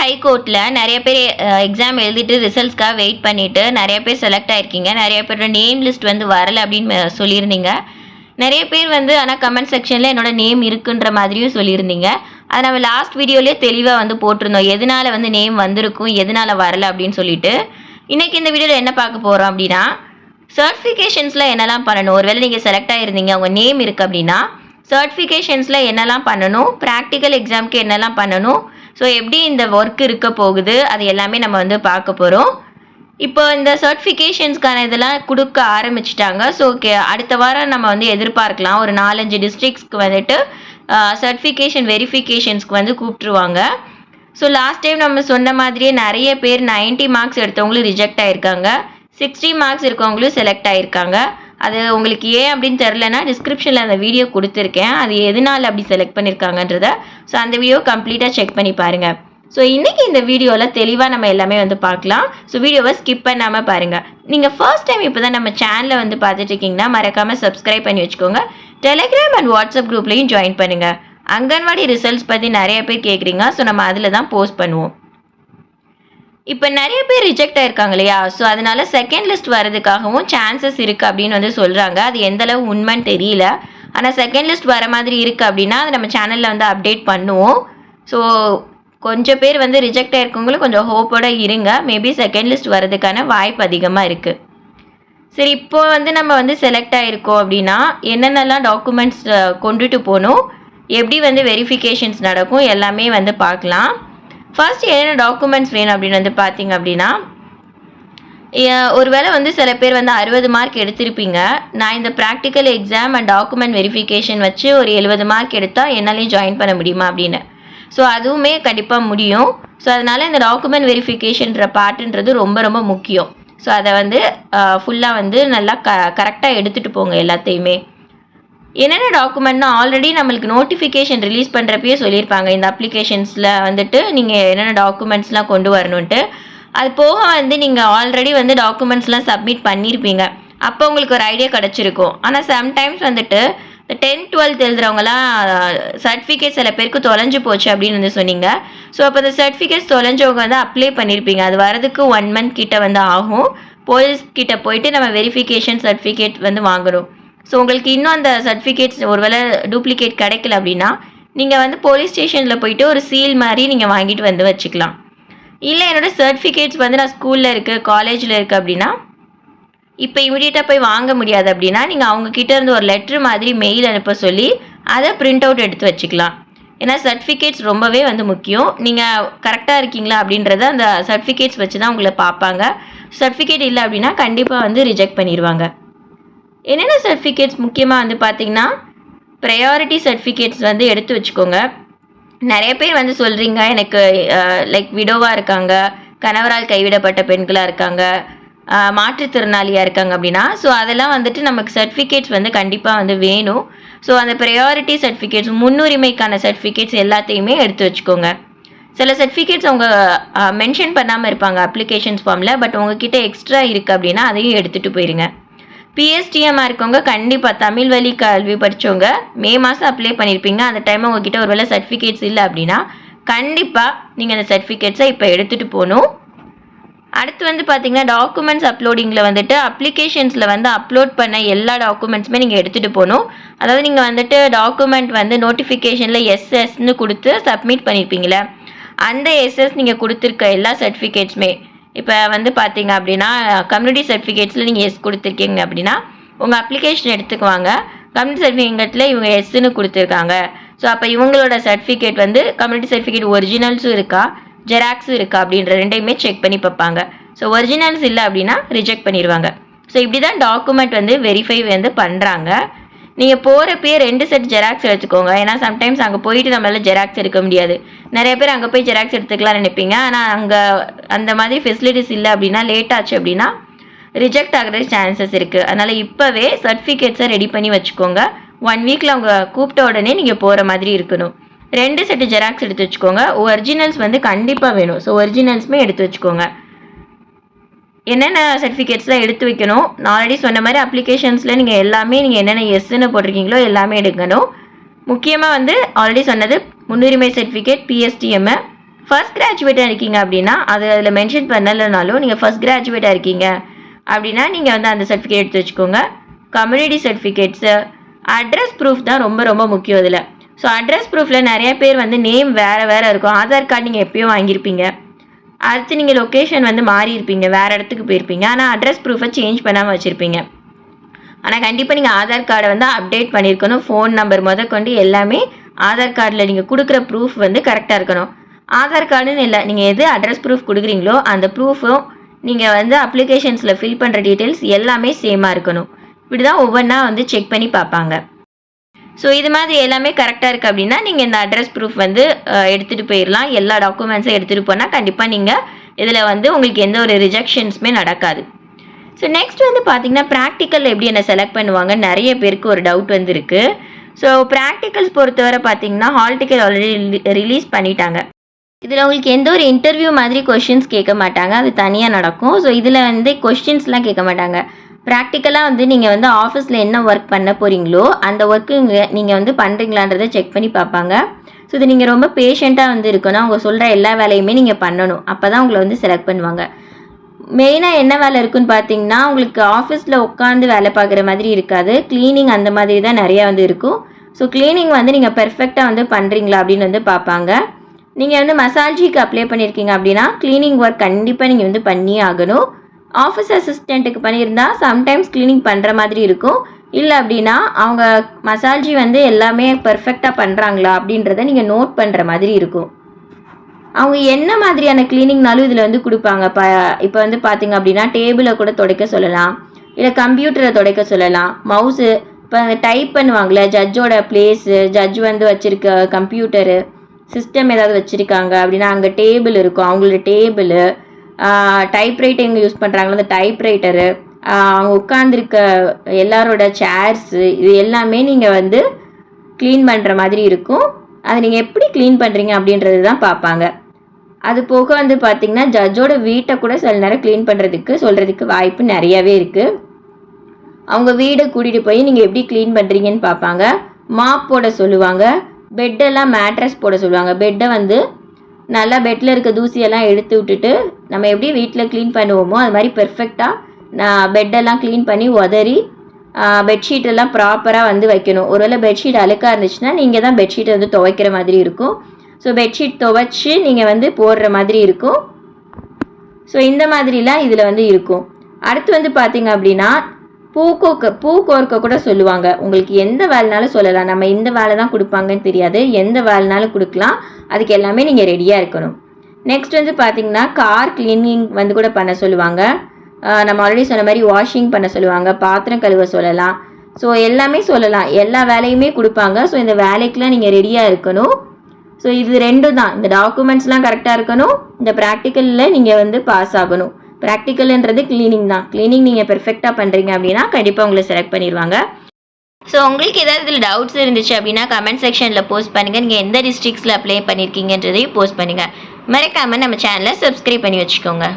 ஹைகோர்ட்டில் நிறைய பேர் எக்ஸாம் எழுதிட்டு ரிசல்ட்ஸ்க்காக வெயிட் பண்ணிவிட்டு நிறைய பேர் செலக்ட் ஆகிருக்கீங்க நிறைய பேரோட நேம் லிஸ்ட் வந்து வரலை அப்படின்னு சொல்லியிருந்தீங்க. நிறைய பேர் வந்து ஆனால் கமெண்ட் செக்ஷனில் என்னோட நேம் இருக்குன்ற மாதிரியும் சொல்லியிருந்தீங்க. அதை நம்ம லாஸ்ட் வீடியோலேயே தெளிவாக வந்து போட்டிருந்தோம். எதனால் வந்து நேம் வந்திருக்கும் எதனால் வரலை அப்படின்னு சொல்லிட்டு. இன்றைக்கி இந்த வீடியோவில் என்ன பார்க்க போகிறோம் அப்படின்னா சர்டிஃபிகேஷன்ஸில் என்னெல்லாம் பண்ணணும்? ஒருவேளை நீங்கள் செலக்ட் ஆகிருந்தீங்க உங்கள் நேம் இருக்குது அப்படின்னா சர்டிஃபிகேஷன்ஸில் என்னெல்லாம் பண்ணணும்? ப்ராக்டிக்கல் எக்ஸாம்க்கு என்னெல்லாம் பண்ணணும்? ஸோ எப்படி இந்த ஒர்க் இருக்க போகுது அது எல்லாமே நம்ம வந்து பார்க்க போகிறோம் இப்போ இந்த சர்டிஃபிகேஷன்ஸ்க்கான இதெல்லாம் கொடுக்க ஆரம்பிச்சிட்டாங்க. ஸோ ஓகே அடுத்த வாரம் நம்ம வந்து எதிர்பார்க்கலாம். ஒரு நாலஞ்சு டிஸ்ட்ரிக்ஸ்க்கு வந்துட்டு சர்டிஃபிகேஷன் வெரிஃபிகேஷன்ஸ்க்கு வந்து கூப்பிட்ருவாங்க ஸோ லாஸ்ட் டைம் நம்ம சொன்ன மாதிரியே நிறைய பேர் 90 மார்க்ஸ் எடுத்தவங்களும் ரிஜெக்ட் ஆயிருக்காங்க. சிக்ஸ்டி மார்க்ஸ் இருக்கவங்களும் செலக்ட் ஆயிருக்காங்க. அது உங்களுக்கு ஏன் அப்படின்னு தெரிலனா டிஸ்கிரிப்ஷனில் அந்த வீடியோ கொடுத்துருக்கேன். அது எதனால் அப்படி செலக்ட் பண்ணியிருக்காங்கன்றத ஸோ அந்த வீடியோ கம்ப்ளீட்டாக செக் பண்ணி பாருங்கள் ஸோ இன்றைக்கி இந்த வீடியோவில் தெளிவாக நம்ம எல்லாமே வந்து பார்க்கலாம். ஸோ வீடியோவை ஸ்கிப் பண்ணாமல் பாருங்கள் நீங்கள் ஃபர்ஸ்ட் டைம் இப்போ தான் நம்ம சேனலில் வந்து பார்த்துட்டு இருக்கீங்கன்னா மறக்காமல் சப்ஸ்கிரைப் பண்ணி வச்சுக்கோங்க. டெலிகிராம் அண்ட் வாட்ஸ்அப் குரூப்லேயும் ஜாயின் பண்ணுங்கள் அங்கன்வாடி ரிசல்ட்ஸ் பற்றி நிறைய பேர் கேட்குறீங்க ஸோ நம்ம அதில் தான் போஸ்ட் பண்ணுவோம். இப்போ நிறைய பேர் ரிஜெக்ட் ஆயிருக்காங்க இல்லையா? ஸோ அதனால செகண்ட் லிஸ்ட் வர்றதுக்காகவும் சான்சஸ் இருக்குது அப்படின்னு வந்து சொல்கிறாங்க அது எந்தளவு உண்மைன்னு தெரியல. ஆனால் செகண்ட் லிஸ்ட் வர மாதிரி இருக்குது அப்படின்னா அது நம்ம சேனலில் வந்து அப்டேட் பண்ணுவோம். ஸோ கொஞ்சம் பேர் வந்து ரிஜெக்ட் ஆயிருக்கவங்களும் கொஞ்சம் ஹோப்போட இருங்க. மேபி செகண்ட் லிஸ்ட் வர்றதுக்கான வாய்ப்பு அதிகமாக இருக்குது சரி இப்போ வந்து நம்ம வந்து செலக்ட் ஆகிருக்கோம் அப்படின்னா என்னென்னலாம் டாக்குமெண்ட்ஸ் கொண்டுட்டு போகணும்? எப்படி வந்து வெரிஃபிகேஷன்ஸ் நடக்கும்? எல்லாமே வந்து பார்க்கலாம். ஃபர்ஸ்ட் என்னென்ன டாக்குமெண்ட்ஸ் வேணும் அப்படின்னு வந்து பார்த்தீங்க அப்படின்னா ஏ- ஒருவேளை வந்து சில பேர் வந்து அறுபது மார்க் எடுத்திருப்பீங்க. நான் இந்த practical exam and document verification வச்சு ஒரு எழுபது மார்க் எடுத்தால் என்னாலையும் ஜாயின் பண்ண முடியுமா அப்படின்னு. ஸோ அதுவுமே கண்டிப்பாக முடியும். ஸோ அதனால் இந்த டாக்குமெண்ட் வெரிஃபிகேஷன்ற பார்ட்டுன்றது ரொம்ப ரொம்ப முக்கியம். ஸோ அதை வந்து ஃபுல்லாக வந்து நல்லா க கரெக்டாக எடுத்துகிட்டு போங்க எல்லாத்தையுமே. என்னென்ன டாக்குமெண்ட்னா ஆல்ரெடி நம்மளுக்கு நோட்டிஃபிகேஷன் ரிலீஸ் பண்ணுறப்பயே சொல்லியிருப்பாங்க. இந்த அப்ளிகேஷன்ஸில் வந்துட்டு நீங்கள் என்னென்ன டாக்குமெண்ட்ஸ்லாம் கொண்டு வரணுன்ட்டு அது போக வந்து நீங்கள் ஆல்ரெடி வந்து டாக்குமெண்ட்ஸ்லாம் சப்மிட் பண்ணியிருப்பீங்க. அப்போ உங்களுக்கு ஒரு ஐடியா கிடச்சிருக்கும். ஆனால் சம்டைம்ஸ் வந்துட்டு இந்த டென்த் டுவெல்த் எழுதுறவங்கலாம் சர்டிஃபிகேட் சில பேருக்கு தொலைஞ்சு போச்சு அப்படின்னு வந்து சொன்னீங்க. ஸோ அப்போ இந்த சர்டிஃபிகேட்ஸ் தொலைஞ்சவங்க வந்து அப்ளை பண்ணியிருப்பீங்க. அது வரதுக்கு ஒன் மந்த் கிட்ட வந்து ஆகும். போலீஸ் கிட்ட போயிட்டு நம்ம வெரிஃபிகேஷன் சர்டிஃபிகேட் வந்து வாங்கணும். ஸோ உங்களுக்கு இன்னும் அந்த சர்டிஃபிகேட்ஸ் ஒருவேளை டூப்ளிகேட் கிடைக்கல அப்படின்னா நீங்கள் வந்து போலீஸ் ஸ்டேஷனில் போயிட்டு ஒரு சீல் மாதிரி நீங்கள் வாங்கிட்டு வந்து வச்சுக்கலாம். இல்லை என்னோட சர்டிஃபிகேட்ஸ் வந்து நான் ஸ்கூலில் இருக்குது காலேஜில் இருக்குது அப்படின்னா இப்போ இமீடியட்டாக போய் வாங்க முடியாது அப்படின்னா நீங்கள் அவங்கக்கிட்ட இருந்து ஒரு லெட்ரு மாதிரி மெயில் அனுப்ப சொல்லி அதை பிரிண்ட் அவுட் எடுத்து வச்சுக்கலாம். ஏன்னா சர்டிஃபிகேட்ஸ் ரொம்பவே வந்து முக்கியம். நீங்கள் கரெக்டாக இருக்கீங்களா அப்படின்றத அந்த சர்டிஃபிகேட்ஸ் வச்சு தான் உங்களை பார்ப்பாங்க. சர்டிஃபிகேட் இல்லை அப்படின்னா கண்டிப்பாக வந்து ரிஜெக்ட் பண்ணிடுவாங்க என்னென்ன சர்டிஃபிகேட்ஸ் முக்கியமாக வந்து பார்த்தீங்கன்னா ப்ரையாரிட்டி சர்டிஃபிகேட்ஸ் வந்து எடுத்து வச்சுக்கோங்க. நிறைய பேர் வந்து சொல்கிறீங்க எனக்கு லைக் விடோவாக இருக்காங்க கணவரால் கைவிடப்பட்ட பெண்களாக இருக்காங்க மாற்றுத்திறனாளியாக இருக்காங்க அப்படின்னா ஸோ அதெல்லாம் வந்துட்டு நமக்கு சர்டிஃபிகேட்ஸ் வந்து கண்டிப்பாக வந்து வேணும். ஸோ அந்த ப்ரையாரிட்டி சர்டிஃபிகேட்ஸ் முன்னுரிமைக்கான சர்டிஃபிகேட்ஸ் எல்லாத்தையுமே எடுத்து வச்சுக்கோங்க. சில சர்டிஃபிகேட்ஸ் அவங்க மென்ஷன் பண்ணாமல் இருப்பாங்க அப்ளிகேஷன்ஸ் ஃபார்மில் பட் உங்ககிட்ட எக்ஸ்ட்ரா இருக்குது அப்படின்னா அதையும் எடுத்துகிட்டு போயிருங்க. பிஎஸ்டிஎம்மாக இருக்கவங்க கண்டிப்பாக தமிழ் வழி கல்வி படித்தவங்க மே மாதம் அப்ளை பண்ணியிருப்பீங்க அந்த டைம் உங்ககிட்ட ஒருவேளை சர்டிஃபிகேட்ஸ் இல்லை அப்படின்னா கண்டிப்பாக நீங்கள் அந்த சர்டிஃபிகேட்ஸை இப்போ எடுத்துகிட்டு போகணும் அடுத்து வந்து பார்த்தீங்கன்னா டாக்குமெண்ட்ஸ் அப்லோடிங்கில் வந்துட்டு அப்ளிகேஷன்ஸில் வந்து அப்லோட் பண்ண எல்லா டாக்குமெண்ட்ஸுமே நீங்கள் எடுத்துகிட்டு போகணும் அதாவது நீங்கள் வந்துட்டு டாக்குமெண்ட் வந்து நோட்டிஃபிகேஷனில் எஸ்எஸ்ன்னு கொடுத்து சப்மிட் பண்ணியிருப்பீங்களே அந்த எஸ்எஸ் நீங்கள் கொடுத்துருக்க எல்லா சர்டிஃபிகேட்ஸுமே இப்போ வந்து பார்த்தீங்க அப்படின்னா கம்யூனிட்டி சர்டிஃபிகேட்ஸில் நீங்கள் எஸ் கொடுத்துருக்கீங்க அப்படின்னா உங்கள் அப்ளிகேஷன் எடுத்துக்குவாங்க. கம்யூனிட்டி சர்டிஃபிகேட்டில் இவங்க எஸ்ன்னு கொடுத்துருக்காங்க. ஸோ அப்போ இவங்களோட சர்டிஃபிகேட் வந்து கம்யூனிட்டி சர்டிஃபிகேட் ஒரிஜினல்ஸும் இருக்கா ஜெராக்ஸும் இருக்கா அப்படின்ற ரெண்டையுமே செக் பண்ணி பார்ப்பாங்க. ஸோ ஒரிஜினல்ஸ் இல்லை அப்படின்னா ரிஜெக்ட் பண்ணிடுவாங்க ஸோ இப்படி தான் டாக்குமெண்ட் வந்து வெரிஃபை வந்து பண்ணுறாங்க நீங்கள் போகிறப்பயே ரெண்டு செட் ஜெராக்ஸ் எடுத்துக்கோங்க. ஏன்னா சம்டைம்ஸ் அங்கே போயிட்டு நம்மளால ஜெராக்ஸ் எடுக்க முடியாது. நிறைய பேர் அங்கே போய் ஜெராக்ஸ் எடுத்துக்கலாம்னு நினைப்பீங்க. ஆனால் அங்கே அந்த மாதிரி ஃபெசிலிட்டிஸ் இல்லை அப்படின்னா லேட் ஆச்சு அப்படின்னா ரிஜெக்ட் ஆகிற சான்சஸ் இருக்குது அதனால் இப்போவே சர்டிஃபிகேட்ஸை ரெடி பண்ணி வச்சுக்கோங்க. ஒன் வீக்கில் அவங்க கூப்பிட்ட உடனே நீங்கள் போகிற மாதிரி இருக்கணும். ரெண்டு செட்டு ஜெராக்ஸ் எடுத்து வச்சுக்கோங்க. ஒரிஜினல்ஸ் வந்து கண்டிப்பாக வேணும். ஸோ ஒரிஜினல்ஸுமே எடுத்து வச்சுக்கோங்க. என்னென்ன சர்டிஃபிகேட்ஸ்லாம் எடுத்து வைக்கணும்? நான் ஆல்ரெடி சொன்ன மாதிரி அப்ளிகேஷன்ஸில் நீங்கள் எல்லாமே நீங்கள் என்னென்ன எஸ்ன்னு போட்டிருக்கீங்களோ எல்லாமே எடுக்கணும். முக்கியமாக வந்து ஆல்ரெடி சொன்னது முன்னுரிமை சர்டிஃபிகேட் பிஎஸ்டிஎம் ஃபர்ஸ்ட் கிராஜுவேட்டாக இருக்கீங்க அப்படின்னா அது அதில் மென்ஷன் பண்ணலைனாலும் நீங்கள் ஃபர்ஸ்ட் கிராஜுவேட்டாக இருக்கீங்க அப்படின்னா நீங்கள் வந்து அந்த சர்டிஃபிகேட் எடுத்து வச்சுக்கோங்க. கம்யூனிட்டி சர்டிஃபிகேட்ஸு அட்ரஸ் ப்ரூஃப் தான் ரொம்ப ரொம்ப முக்கியம் இதில் ஸோ அட்ரஸ் ப்ரூஃபில் நிறைய பேர் வந்து நேம் வேறு வேறு இருக்கும். ஆதார் கார்டு நீங்கள் எப்போயும் வாங்கியிருப்பீங்க. அடுத்து நீங்கள் லொக்கேஷன் வந்து மாறி இருப்பீங்க. வேறு இடத்துக்கு போயிருப்பீங்க. ஆனால் அட்ரஸ் ப்ரூஃபை சேஞ்ச் பண்ணாமல் வச்சுருப்பீங்க. ஆனால் கண்டிப்பாக நீங்கள் ஆதார் கார்டை வந்து அப்டேட் பண்ணியிருக்கணும். ஃபோன் நம்பர் முத கொண்டு எல்லாமே ஆதார் கார்டில் நீங்கள் கொடுக்குற ப்ரூஃப் வந்து கரெக்டாக இருக்கணும். ஆதார் கார்டுன்னு இல்லை நீங்கள் எது அட்ரஸ் ப்ரூஃப் கொடுக்குறீங்களோ அந்த ப்ரூஃபும் நீங்கள் வந்து அப்ளிகேஷன்ஸில் ஃபில் பண்ணுற டீட்டெயில்ஸ் எல்லாமே சேமாக இருக்கணும். இப்படி தான் ஒவ்வொன்றா வந்து செக் பண்ணி பார்ப்பாங்க. ஸோ இது மாதிரி எல்லாமே கரெக்டாக இருக்குது அப்படின்னா நீங்கள் இந்த அட்ரஸ் ப்ரூஃப் வந்து எடுத்துகிட்டு போயிடலாம் எல்லா டாக்குமெண்ட்ஸும் எடுத்துகிட்டு போனால் கண்டிப்பாக நீங்கள் இதில் வந்து உங்களுக்கு எந்த ஒரு ரிஜெக்ஷன்ஸுமே நடக்காது. ஸோ நெக்ஸ்ட் வந்து பார்த்தீங்கன்னா ப்ராக்டிக்கல் எப்படி என்ன செலக்ட் பண்ணுவாங்க நிறைய பேருக்கு ஒரு டவுட் வந்து இருக்குது ஸோ ப்ராக்டிக்கல்ஸ் பொறுத்தவரை பார்த்தீங்கன்னா ஹால் டிக்கெட் ஆல்ரெடி ரிலீஸ் பண்ணிட்டாங்க. இதில் உங்களுக்கு எந்த ஒரு இன்டர்வியூ மாதிரி கொஷின்ஸ் கேட்க மாட்டாங்க. அது தனியாக நடக்கும். ஸோ இதில் வந்து கொஷின்ஸ்லாம் கேட்க மாட்டாங்க. ப்ராக்டிக்கலாக வந்து நீங்கள் வந்து ஆஃபீஸில் என்ன ஒர்க் பண்ண போகிறீங்களோ அந்த ஒர்க்கு இங்கே நீங்கள் வந்து பண்ணுறீங்களான்றதை செக் பண்ணி பார்ப்பாங்க. ஸோ இது நீங்கள் ரொம்ப பேஷண்ட்டாக வந்து இருக்கணும். அவங்க சொல்கிற எல்லா வேலையுமே நீங்கள் பண்ணணும். அப்போ தான் உங்களை வந்து செலக்ட் பண்ணுவாங்க. மெயினாக என்ன வேலை இருக்குன்னு பார்த்தீங்கன்னா உங்களுக்கு ஆஃபீஸில் உட்காந்து வேலை பார்க்குற மாதிரி இருக்காது. க்ளீனிங் அந்த மாதிரி தான் நிறையா வந்து இருக்கும். ஸோ க்ளீனிங் வந்து நீங்கள் பெர்ஃபெக்டாக வந்து பண்ணுறீங்களா அப்படின்னு வந்து பார்ப்பாங்க. நீங்கள் வந்து மசாஜிக்கு அப்ளை பண்ணியிருக்கீங்க அப்படின்னா க்ளீனிங் ஒர்க் கண்டிப்பாக நீங்கள் வந்து பண்ணியே ஆகணும். ஆஃபீஸ் அசிஸ்டண்ட்டுக்கு பண்ணியிருந்தால் சம்டைம்ஸ் க்ளீனிங் பண்ணுற மாதிரி இருக்கும். இல்லை அப்படின்னா அவங்க மசாஜி வந்து எல்லாமே பர்ஃபெக்டாக பண்ணுறாங்களா அப்படின்றத நீங்கள் நோட் பண்ணுற மாதிரி இருக்கும். அவங்க என்ன மாதிரியான க்ளீனிங்னாலும் இதில் வந்து கொடுப்பாங்க. ப இப்போ வந்து பார்த்தீங்க அப்படின்னா டேபிளை கூட துடைக்க சொல்லலாம். இல்லை கம்ப்யூட்டரை துடைக்க சொல்லலாம். மவுஸு இப்போ டைப் பண்ணுவாங்களே ஜட்ஜோட பிளேஸு ஜட்ஜ் வந்து வச்சுருக்க கம்ப்யூட்டரு சிஸ்டம் ஏதாவது வச்சுருக்காங்க அப்படின்னா அங்கே டேபிள் இருக்கும். அவங்களோட டேபிள் டைப்ரைட்டிங் யூஸ் பண்ணுறாங்களோ அந்த டைப்ரைட்டரு அவங்க உட்காந்துருக்க எல்லாரோட சேர்ஸு இது எல்லாமே நீங்கள் வந்து க்ளீன் பண்ணுற மாதிரி இருக்கும். அதை நீங்கள் எப்படி க்ளீன் பண்ணுறீங்க அப்படின்றது தான் பார்ப்பாங்க. அது போக வந்து பார்த்திங்கன்னா ஜட்ஜோட வீட்டை கூட சில நேரம் க்ளீன் பண்ணுறதுக்கு சொல்கிறதுக்கு வாய்ப்பு நிறையவே இருக்குது அவங்க வீடை கூட்டிகிட்டு போய் நீங்கள் எப்படி க்ளீன் பண்ணுறீங்கன்னு பார்ப்பாங்க. மாப் போட சொல்லுவாங்க. பெட்டெல்லாம் மேட்ரஸ் போட சொல்லுவாங்க. பெட்டை வந்து நல்லா பெட்டில் இருக்க தூசியெல்லாம் எடுத்து விட்டுட்டு நம்ம எப்படி வீட்டில் க்ளீன் பண்ணுவோமோ அது மாதிரி பெர்ஃபெக்டாக நான் பெட்டெல்லாம் க்ளீன் பண்ணி உதறி பெட்ஷீட் எல்லாம் ப்ராப்பராக வந்து வைக்கணும். ஒருவேளை பெட்ஷீட் அழுக்காக இருந்துச்சுன்னா நீங்கள் தான் பெட்ஷீட்டை வந்து துவைக்கிற மாதிரி இருக்கும். ஸோ பெட்ஷீட் துவைச்சி நீங்கள் வந்து போடுற மாதிரி இருக்கும். ஸோ இந்த மாதிரிலாம் இதில் வந்து இருக்கும். அடுத்து வந்து பார்த்தீங்க அப்படின்னா பூக்கோக்க பூ கோர்க்க கூட சொல்லுவாங்க. உங்களுக்கு எந்த வேலைனாலும் சொல்லலாம். நம்ம இந்த வேலை தான் கொடுப்பாங்கன்னு தெரியாது. எந்த வேலைனாலும் கொடுக்கலாம். அதுக்கு எல்லாமே நீங்கள் ரெடியாக இருக்கணும். நெக்ஸ்ட் வந்து பார்த்தீங்கன்னா கார் க்ளீனிங் வந்து கூட பண்ண சொல்லுவாங்க. நம்ம ஆல்ரெடி சொன்ன மாதிரி வாஷிங் பண்ண சொல்லுவாங்க. பாத்திரம் கழுவ சொல்லலாம். ஸோ எல்லாமே சொல்லலாம். எல்லா வேலையுமே கொடுப்பாங்க. ஸோ இந்த வேலைக்கெலாம் நீங்கள் ரெடியாக இருக்கணும். ஸோ இது ரெண்டும் தான். இந்த டாக்குமெண்ட்ஸ்லாம் கரெக்டாக இருக்கணும். இந்த ப்ராக்டிக்கலில் நீங்கள் வந்து பாஸ் ஆகணும். ப்ராக்டிக்கல்ன்றது க்ளீனிங் தான். க்ளீனிங் நீங்கள் பெர்ஃபெக்டாக பண்ணுறீங்க அப்படின்னா கண்டிப்பாக உங்களை செலக்ட் பண்ணிடுவாங்க ஸோ உங்களுக்கு ஏதாவது இதில் டவுட்ஸ் இருந்துச்சு அப்படின்னா கமெண்ட் செக்ஷனில் போஸ்ட் பண்ணுங்கள் நீங்கள் எந்த டிஸ்ட்ரிக்ஸில் அப்ளை பண்ணியிருக்கீங்கன்றதையும் போஸ்ட் பண்ணுங்கள் மறக்காமல் நம்ம சேனலை சப்ஸ்கிரைப் பண்ணி வச்சுக்கோங்க.